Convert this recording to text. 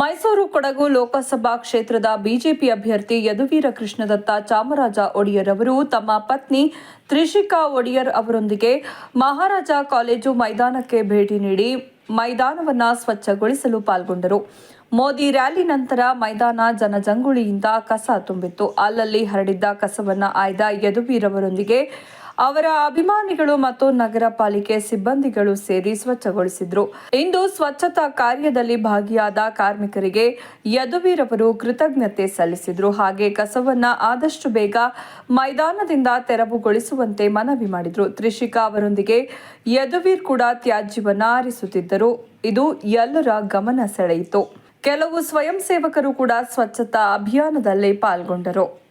ಮೈಸೂರು ಕೊಡಗು ಲೋಕಸಭಾ ಕ್ಷೇತ್ರದ ಬಿಜೆಪಿ ಅಭ್ಯರ್ಥಿ ಯದುವೀರ ಕೃಷ್ಣದತ್ತ ಚಾಮರಾಜ ಒಡೆಯರ್ ಅವರು ತಮ್ಮ ಪತ್ನಿ ತ್ರಿಷಿಕಾ ಒಡೆಯರ್ ಅವರೊಂದಿಗೆ ಮಹಾರಾಜ ಕಾಲೇಜು ಮೈದಾನಕ್ಕೆ ಭೇಟಿ ನೀಡಿ ಮೈದಾನವನ್ನು ಸ್ವಚ್ಛಗೊಳಿಸಲು ಪಾಲ್ಗೊಂಡರು. ಮೋದಿ ರ್ಯಾಲಿ ನಂತರ ಮೈದಾನ ಜನಜಂಗುಳಿಯಿಂದ ಕಸ ತುಂಬಿತ್ತು. ಅಲ್ಲಲ್ಲಿ ಹರಡಿದ್ದ ಕಸವನ್ನು ಆಯ್ದ ಯದುವೀರ್ ಅವರೊಂದಿಗೆ ಅವರ ಅಭಿಮಾನಿಗಳು ಮತ್ತು ನಗರ ಪಾಲಿಕೆ ಸಿಬ್ಬಂದಿಗಳು ಸೇರಿ ಸ್ವಚ್ಛಗೊಳಿಸಿದ್ರು. ಇಂದು ಸ್ವಚ್ಛತಾ ಕಾರ್ಯದಲ್ಲಿ ಭಾಗಿಯಾದ ಕಾರ್ಮಿಕರಿಗೆ ಯದುವೀರ್ ಅವರು ಕೃತಜ್ಞತೆ ಸಲ್ಲಿಸಿದ್ರು. ಹಾಗೆ ಕಸವನ್ನ ಆದಷ್ಟು ಬೇಗ ಮೈದಾನದಿಂದ ತೆರವುಗೊಳಿಸುವಂತೆ ಮನವಿ ಮಾಡಿದ್ರು. ತ್ರಿಷಿಕಾ ಅವರೊಂದಿಗೆ ಯದುವೀರ್ ಕೂಡ ತ್ಯಾಜ್ಯವನ್ನ ಆರಿಸುತ್ತಿದ್ದರು. ಇದು ಎಲ್ಲರ ಗಮನ ಸೆಳೆಯಿತು. ಕೆಲವು ಸ್ವಯಂ ಸೇವಕರು ಕೂಡ ಸ್ವಚ್ಛತಾ ಅಭಿಯಾನದಲ್ಲಿ ಪಾಲ್ಗೊಂಡರು.